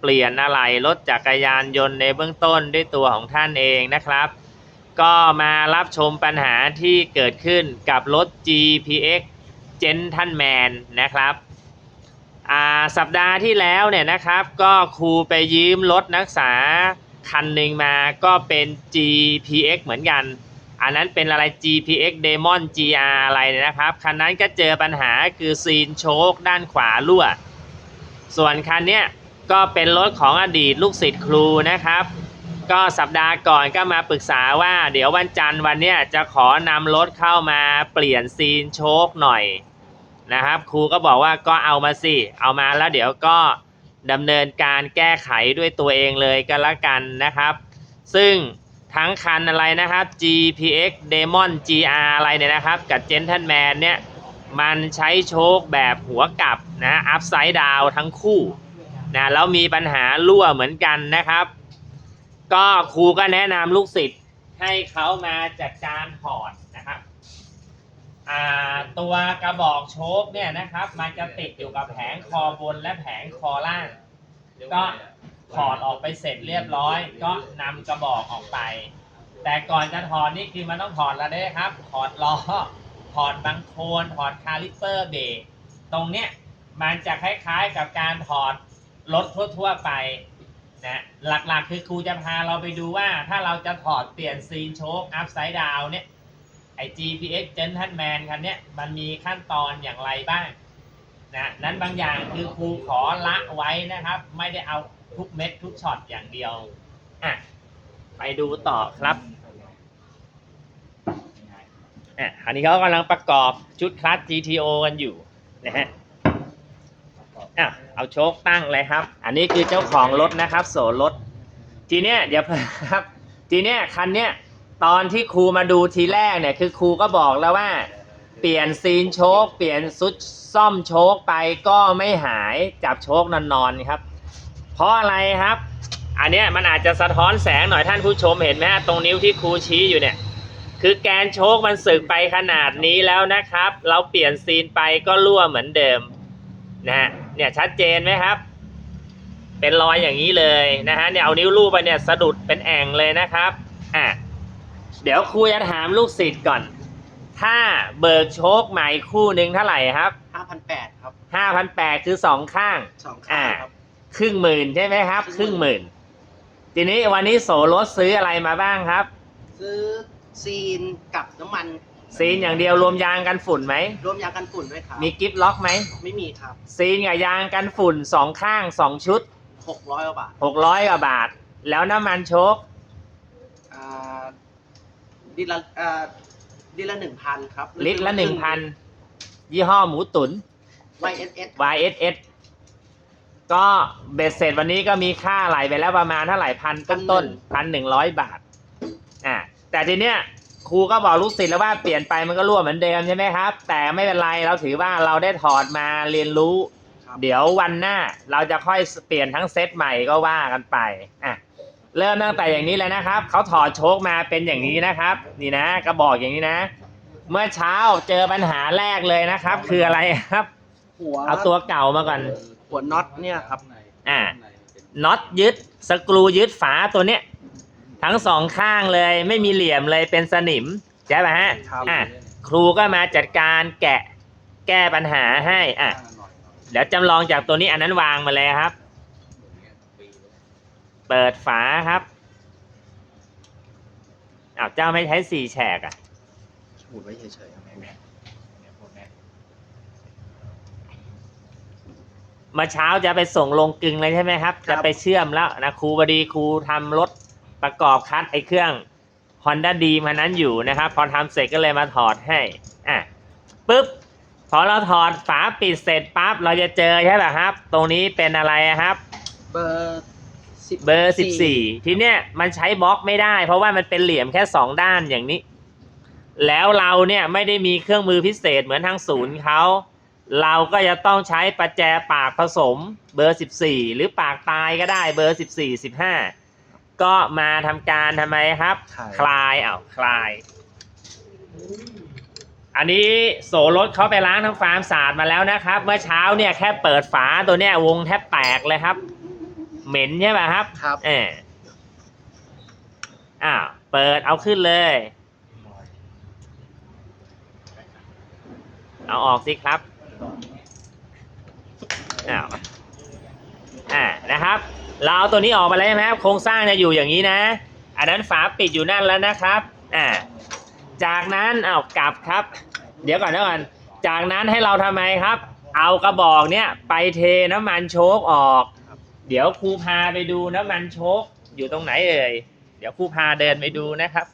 เปลี่ยนอะไหล่รถจักรยานยนต์ในเบื้องต้นด้วยตัวของท่านเองนะครับ ก็มารับชมปัญหาที่เกิดขึ้นกับรถ GPX Gentleman นะครับสัปดาห์ที่แล้วเนี่ยนะครับก็ครูไปยืมรถนักศึกษาคันหนึ่งมาก็เป็น GPX เหมือนกัน อันนั้นเป็นอะไร GPX Demon GR อะไรเนี่ยนะครับ คันนั้นก็เจอปัญหาคือซีนโชคด้านขวารั่ว ส่วนคันเนี้ย ก็เป็นรถของอดีตลูกศิษย์ครูนะครับ ก็สัปดาห์ก่อนก็มาปรึกษาว่า เดี๋ยววันจันทร์วันเนี้ยจะขอนำรถเข้ามาเปลี่ยนซีนโชคหน่อยนะครับ ครูก็บอกว่าก็เอามาสิ เอามาแล้วเดี๋ยวก็ดำเนินการแก้ไขด้วยตัวเองเลยก็แล้วกันนะครับ ซึ่งทั้งคันอะไรนะครับ GPX Demon GR อะไรเนี่ยนะครับ กับ Gentleman เนี่ย มันใช้โชคแบบหัวกลับนะอัพไซด์ดาวทั้งคู่ นะแล้วมีปัญหารั่วเหมือนกันนะครับ ก็ครูก็แนะนำลูกศิษย์ให้เขามาจัดการถอดนะครับตัวกระบอกโชคเนี่ยนะครับ มันจะติดอยู่กับแผงคอบนและแผงคอล่าง ก็ถอดออกไปเสร็จเรียบร้อย ก็นำกระบอกออกไป แต่ก่อนจะถอดนี่คือมันต้องถอดแล้วได้ครับ ถอดล้อถอดบังโคลนถอดคาลิปเปอร์เบรกตรงเนี้ยมันจะคล้ายๆกับการถอด รถทั่วๆไปนะหลักๆคือครูจะพาเราไปดูว่าถ้าเราจะถอดเปลี่ยนซีนโชคอัพไซด์ดาวเนี่ยไอ GPX Gentleman คันเนี้ยมันมีขั้นตอนอย่างไรบ้างนะนั้นบางอย่างคือครูขอละไว้นะครับ ไม่ได้เอาทุกเม็ดทุกช็อตอย่างเดียวอะไปดูต่อครับอะอันนี้เขากำลังประกอบชุดคลัตช์ GTO กันอยู่นะฮะ อะเอาโชคตั้งเลยครับ อันนี้คือเจ้าของรถนะครับ โสรถ ทีเนี้ยเดี๋ยวครับ ทีเนี้ยคันเนี้ยตอนที่ครูมาดูทีแรกเนี่ยคือครูก็บอกแล้วว่า เปลี่ยนซีนโชค เปลี่ยนซุดซ่อมโชคไปก็ไม่หายจับโชคนอนๆครับ เพราะอะไรครับ อันเนี้ยมันอาจจะสะท้อนแสงหน่อยท่านผู้ชมเห็นไหมฮะตรงนิ้วที่ครูชี้อยู่เนี่ยคือแกนโชคมันสึกไปขนาดนี้แล้วนะครับ เราเปลี่ยนซีนไปก็รั่วเหมือนเดิมนะฮะ เนี่ยชัดเจนไหมครับ เป็นรอยอย่างนี้เลยนะฮะเนี่ยเอานิ้วลูบไปเนี่ยสะดุดเป็นแอ่งเลยนะครับอะเดี๋ยวครูจะถามลูกศิษย์ก่อน ถ้าเบิกโชคใหม่คู่หนึ่งเท่าไหร่ครับห้าพันแปดครับห้าพันแปดคือสองข้างสองข้างครับ ครึ่งหมื่นใช่ไหมครับ ครึ่งหมื่น ทีนี้วันนี้โสรถซื้ออะไรมาบ้างครับ ซื้อซีนกับน้ำมัน ซีนอย่างเดียวรวมยางกันฝุ่นไหม รวมยากันฝุ่นด้วยครับมีกิฟต์ล็อกไหม ไม่มีครับซีนกับยางกันฝุ่นสองข้างสองชุดหกร้อยกว่าบาทหกร้อยกว่าบาท แล้วน้ำมันโชคอ่าดิละอ่าดิละหนึ่งพันครับลิตรละหนึ่งพันยี่ห้อหมูตุน YSS YSS ก็เบ็ดเสร็จวันนี้ก็มีค่าไหลไปแล้วประมาณเท่าไหร่พันต้นต้นพันหนึ่งร้อยบาทอ่าแต่ทีเนี้ย ครูก็บอกลูกศิษย์แล้วว่าเปลี่ยนไปมันก็รั่วเหมือนเดิมใช่ไหมครับ แต่ไม่เป็นไรเราถือว่าเราได้ถอดมาเรียนรู้ครับเดี๋ยววันหน้าเราจะค่อยเปลี่ยนทั้งเซตใหม่ก็ว่ากันไปอะเริ่มตั้งแต่อย่างนี้เลยนะครับเขาถอดโชคมาเป็นอย่างนี้นะครับ นี่นะกระบอกอย่างนี้นะ เมื่อเช้าเจอปัญหาแรกเลยนะครับ คืออะไรครับ หัวเอาตัวเก่ามาก่อนหัวน็อตเนี่ยครับอ่าน็อตยึดสกรูยึดฝาตัวเนี้ย ทั้งสองข้างเลยไม่มีเหลี่ยมเลยเป็นสนิมใช่ไหมฮะครับอะครูก็มาจัดการแกะแก้ปัญหาให้อะเดี๋ยวจำลองจากตัวนี้อันนั้นวางมาเลยครับ เปิดฝาครับอ้าวเจ้าไม่ใช้สี่แฉกอะหูดไว้เฉยๆครับแม่เมื่อเช้าจะไปส่งลงกลึงเลยใช่ไหมครับ จะไปเชื่อมแล้วนะครูบดีครูทำรถ ประกอบคัดไอ้เครื่อง Honda d มานั้นอยู่นะครับ พอทำเสร็จก็เลยมาถอดให้อะปุ๊บพอเราถอดฝาปิดเสร็จปั๊บเราจะเจอใช่ไหมครับ ตรงนี้เป็นอะไรครับ เบอร์สิบเบอร์สิบสี่ทีเนี้ยมันใช้บล็อกไม่ได้ เพราะว่ามันเป็นเหลี่ยมแค่สองด้านอย่างนี้ แล้วเราเนี่ยไม่ได้มีเครื่องมือพิเศษเหมือนทางศูนย์เขาเราก็จะต้องใช้ประแจปากผสมเบอร์สิบสี่หรือปากตายก็ได้เบอร์สิบสี่สิบห้า ก็มาทำการทำไมครับคลายอ้าวคลาย อันนี้โสรถเขาไปล้างทั้งฟาร์มสะอาดมาแล้วนะครับ เมื่อเช้าเนี่ยแค่เปิดฝาตัวเนี้ยวงแทบแตกเลยครับ เหม็นใช่ป่ะครับ ครับเอออ้าวเปิดเอาขึ้นเลย เอาออกสิครับอ้าวอ่านะครับ เราเอาตัวนี้ออกมาแล้วใช่ไหมครับโครงสร้างจะอยู่อย่างนี้นะ อันนั้นฝาปิดอยู่นั่นแล้วนะครับอ่าจากนั้นเอากลับครับ เดี๋ยวก่อนเดี๋ยวก่อนจากนั้นให้เราทำไมครับ เอากระบอกเนี้ยไปเทน้ำมันโชกออก เดี๋ยวครูพาไปดูน้ำมันโชกอยู่ตรงไหนเอ่ยเดี๋ยวครูพาเดินไปดูนะครับ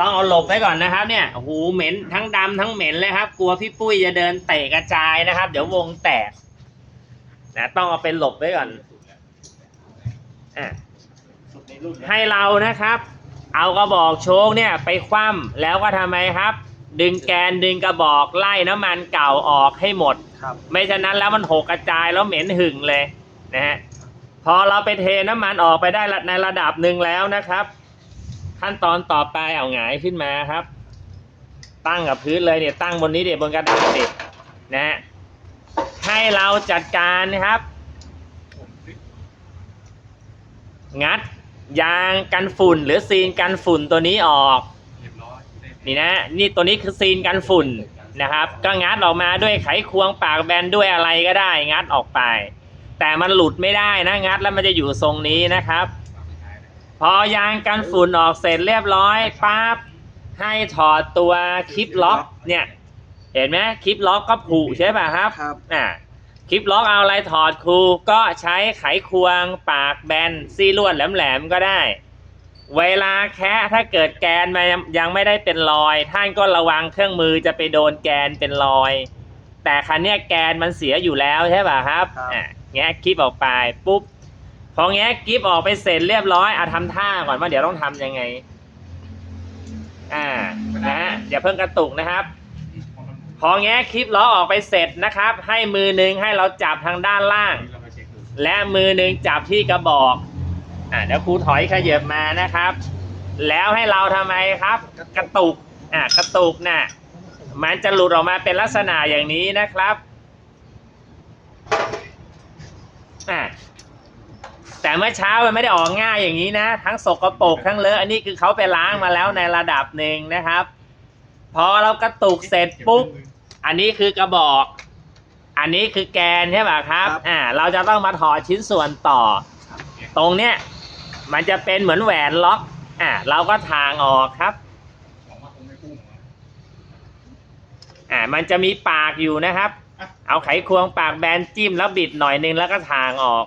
ต้องเอาหลบไว้ก่อนนะครับ เนี่ยโอ้โหเหม็นทั้งดำทั้งเหม็นเลยครับ กลัวพี่ปุ้ยจะเดินเตะกระจายนะครับ เดี๋ยววงแตก นะต้องเอาเป็นหลบไว้ก่อนอะให้เรานะครับ เอากระบอกโชกเนี่ยไปคว่ำแล้วก็ทำไมครับ ดึงแกนดึงกระบอกไล่น้ำมันเก่าออกให้หมดครับไม่ฉะนั้นแล้วมันหกกระจายแล้วเหม็นหึงเลยนะฮะพอเราไปเทน้ำมันออกไปได้ละในระดับหนึ่งแล้วนะครับ ขั้นตอนต่อไปเอาหงายขึ้นมาครับ ตั้งกับพื้นเลยเนี่ยตั้งบนนี้เดี๋ยวบนกระดาษดินะฮะ ให้เราจัดการนะครับ งัดยางกันฝุ่นหรือซีนกันฝุ่นตัวนี้ออก นี่นะนี่ตัวนี้คือซีนกันฝุ่นนะครับ ก็งัดออกมาด้วยไขควงปากแบนด้วยอะไรก็ได้ งัดออกไป แต่มันหลุดไม่ได้นะงัดแล้วมันจะอยู่ทรงนี้นะครับ พอยางกันฝุ่นออกเสร็จเรียบร้อยปั๊บให้ถอดตัวคลิปล็อกเนี่ย เห็นไหมคลิปล็อกก็ผูกใช่ป่ะครับครับอ่าคลิปล็อกเอาอะไรถอดครูก็ใช้ไขควงปากแบนซี่ลวดแหลมๆก็ได้ เวลาแคะถ้าเกิดแกนมันยังไม่ได้เป็นรอย ท่านก็ระวังเครื่องมือจะไปโดนแกนเป็นรอย แต่คันเนี้ยแกนมันเสียอยู่แล้วใช่ป่ะครับครับอะแงะคลิปออกไปปุ๊บพอแงะคลิปออกไปเสร็จเรียบร้อยอะทำท่าก่อนว่าเดี๋ยวต้องทำยังไง อ่านะฮะอย่าเพิ่งกระตุกนะครับ พอแงะคลิปล้อออกไปเสร็จนะครับ ให้มือหนึ่งให้เราจับทางด้านล่าง และมือหนึ่งจับที่กระบอกอ่าเดี๋ยวครูถอยขยับมานะครับ แล้วให้เราทำไมครับ กระตุกอ่ากระตุกน่ะมันจะหลุดออกมาเป็นลักษณะอย่างนี้นะครับอ่าแต่เมื่อเช้ามันไม่ได้ออกง่ายอย่างนี้นะ ทั้งสกรปรกทั้งเลอะอันนี้คือเขาไปล้างมาแล้วในระดับหนึ่งนะครับ พอเรากระตุกเสร็จปุ๊บ อันนี้คือกระบอก อันนี้คือแกนใช่ป่ะครับ ครับ อ่า เราจะต้องมาถอดชิ้นส่วนต่อ ตรงเนี้ยมันจะเป็นเหมือนแหวนล็อก อ่า เราก็ทางออกครับ อ่า มันจะมีปากอยู่นะครับ เอาไขควงปากแบนจิ้มแล้วบิดหน่อยนึงแล้วก็ทางออก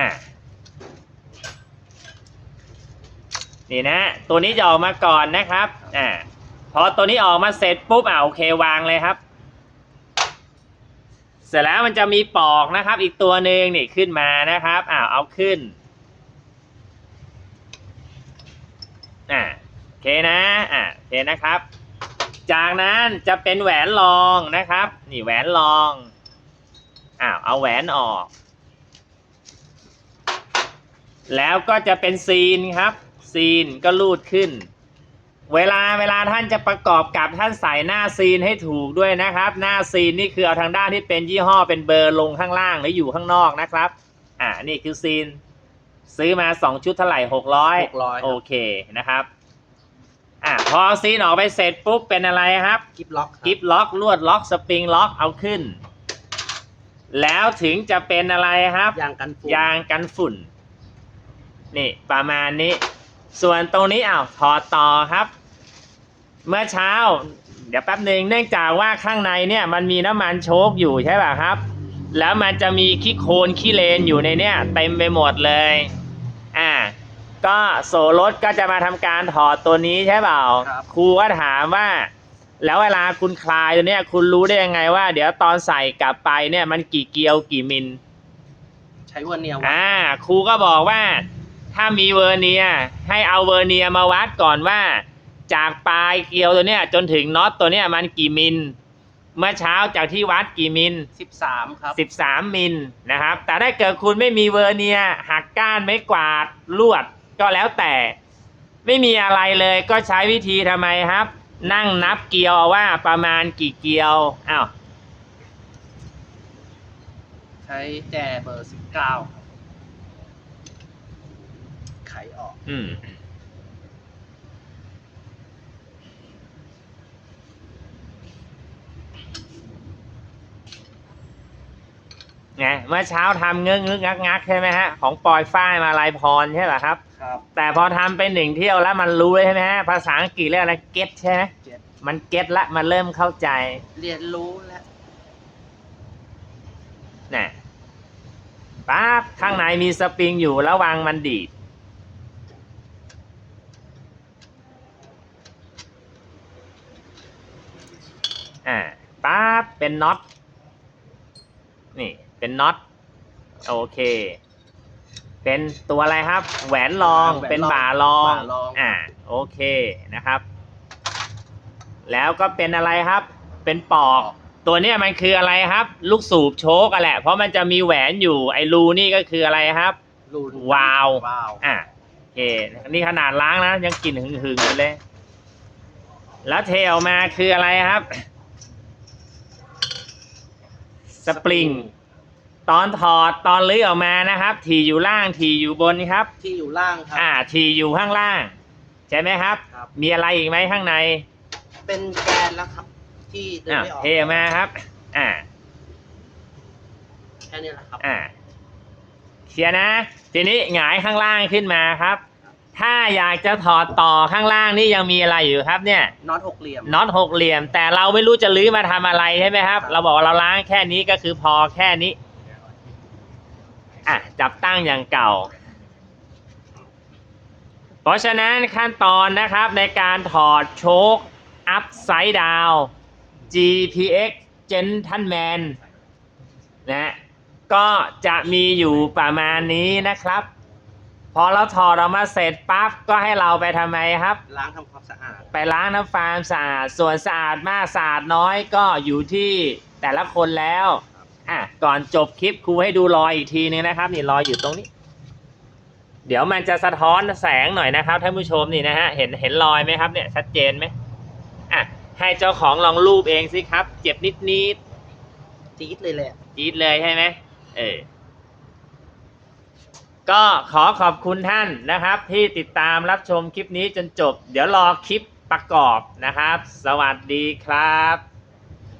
อะนี่นะ ตัวนี้จะออกมาก่อนนะครับอ่าพอตัวนี้ออกมาเสร็จปุ๊บอ่าโอเควางเลยครับ เสร็จแล้วมันจะมีปอกนะครับ อีกตัวหนึ่งนี่ขึ้นมานะครับอ่าเอาขึ้นอ่าโอเคนะอ่าโอเคนะครับ จากนั้นจะเป็นแหวนรองนะครับ นี่แหวนรองอ้าวเอาแหวนออก แล้วก็จะเป็นซีนครับ ซีนก็ลูดขึ้น เวลาเวลาท่านจะประกอบกับท่านใส่หน้าซีนให้ถูกด้วยนะครับ หน้าซีนนี่คือเอาทางด้านที่เป็นยี่ห้อเป็นเบอร์ลงข้างล่างหรืออยู่ข้างนอกนะครับ อ่านี่คือซีน ซื้อมาสองชุดเท่าไหร่หกร้อย600 โอเคนะครับอ่าพอซีนออกไปเสร็จปุ๊บเป็นอะไรครับ กิฟล็อกครับกิฟล็อกลวดล็อกสปริงล็อกเอาขึ้น แล้วถึงจะเป็นอะไรครับ ยางกันฝุ่นยางกันฝุ่น นี่ประมาณนี้ ส่วนตรงนี้อ้าวถอดต่อครับ เมื่อเช้า เดี๋ยวแป๊บหนึ่งเนื่องจากว่าข้างในเนี่ยมันมีน้ำมันโชกอยู่ใช่ป่ะครับ แล้วมันจะมีขี้โคลนขี้เลนอยู่ในเนี่ยเต็มไปหมดเลยอ่าก็โสรถก็จะมาทำการถอดตัวนี้ใช่เปล่าครับครูก็ถามว่า แล้วเวลาคุณคลายตัวเนี้ย คุณรู้ได้ยังไงว่า เดี๋ยวตอนใส่กลับไปเนี่ยมันกี่เกลียวกี่มิล ใช้เวอร์เนียร์วัดอ่าครูก็บอกว่า ถ้ามีเวอร์เนียร์ให้เอาเวอร์เนียร์มาวัดก่อนว่า จากปลายเกลียวตัวเนี้ยจนถึงน็อตตัวเนี้ยมันกี่มิล เมื่อเช้าจากที่วัดกี่มิลสิบสามครับ 13 มิลนะครับ แต่ถ้าเกิดคุณไม่มีเวอร์เนียร์หักก้านไม้กวาดลวดก็แล้วแต่ ไม่มีอะไรเลยก็ใช้วิธีทำไมครับ นั่งนับเกลียวเอาว่าประมาณกี่เกลียวอ้าวใช้แจเบอร์สิบเก้าไขออก อืมไงเมื่อเช้าทำเงึ้งงึกงักงักใช่ไหมฮะ ของปอยฝ้ายมาลายพรใช่ไหมครับ ครับ แต่พอทำไปหนึ่งเที่ยวแล้วมันรู้เลยใช่ไหมฮะ ภาษาอังกฤษเรียกอะไรเก็ตใช่ไหมเจ็ดมันเก็ตละมันเริ่มเข้าใจเรียนรู้แล้ว น่ะปั๊บข้างในมีสปริงอยู่ระวังมันดีด อ่าปั๊บเป็นน็อตนี่เป็นน็อตโอเค เป็นตัวอะไรครับ แหวนรองแหวนรองเป็นบ่ารองบ่ารอง อ่าโอเคนะครับ แล้วก็เป็นอะไรครับ เป็นปอก ตัวเนี้ยมันคืออะไรครับ ลูกสูบโชกอะแหละ เพราะมันจะมีแหวนอยู่ไอ้รูนี่ก็คืออะไรครับ รูนวาล์ววาล์วอะโอเคนี่ขนาดล้างนะ ยังกลิ่นหึงๆอยู่เลย แล้วเทออกมาคืออะไรครับ สปริง ตอนถอดตอนลื้อออกมานะครับ ทีอยู่ล่างทีอยู่บนครับ ที่อยู่ล่างครับอ่า ทีอยู่ข้างล่าง ใช่ไหมครับ ครับ มีอะไรอีกไหมข้างใน เป็นแกนแล้วครับ ที่เดินอะไม่ออกเทออกมาครับ อ่า แค่นี้แหละครับ อ่าเคลียร์นะ ทีนี้หงายข้างล่างขึ้นมาครับ ถ้าอยากจะถอดต่อข้างล่างนี่ยังมีอะไรอยู่ครับเนี่ยน็อตหกเหลี่ยม น็อตหกเหลี่ยม แต่เราไม่รู้จะลื้อมาทำอะไรใช่ไหมครับครับเราบอกว่าเราล้างแค่นี้ก็คือพอแค่นี้ อะ จับตั้งอย่างเก่า เพราะฉะนั้นขั้นตอนนะครับในการถอดโชค upside down GPX Gentleman นะก็จะมีอยู่ประมาณนี้นะครับ พอเราถอดออกมาเสร็จปั๊บก็ให้เราไปทำไมครับ ล้างทำความสะอาด ไปล้างน้ำฟาร์มสะอาด ส่วนสะอาดมากสะอาดน้อยก็อยู่ที่แต่ละคนแล้วอะก่อนจบคลิปครูให้ดูรอยอีกทีนึงนะครับ นี่รอยอยู่ตรงนี้ เดี๋ยวมันจะสะท้อนแสงหน่อยนะครับท่านผู้ชมนี่นะฮะเห็นเห็นรอยไหมครับเนี่ยชัดเจนไหมอะให้เจ้าของลองรูปเองสิครับ เจ็บนิดนิดจี๊ดเลยแหละๆจี๊ดเลยใช่ไหมเออ ก็ขอขอบคุณท่านนะครับ ที่ติดตามรับชมคลิปนี้จนจบ เดี๋ยวรอคลิปประกอบนะครับ สวัสดีครับ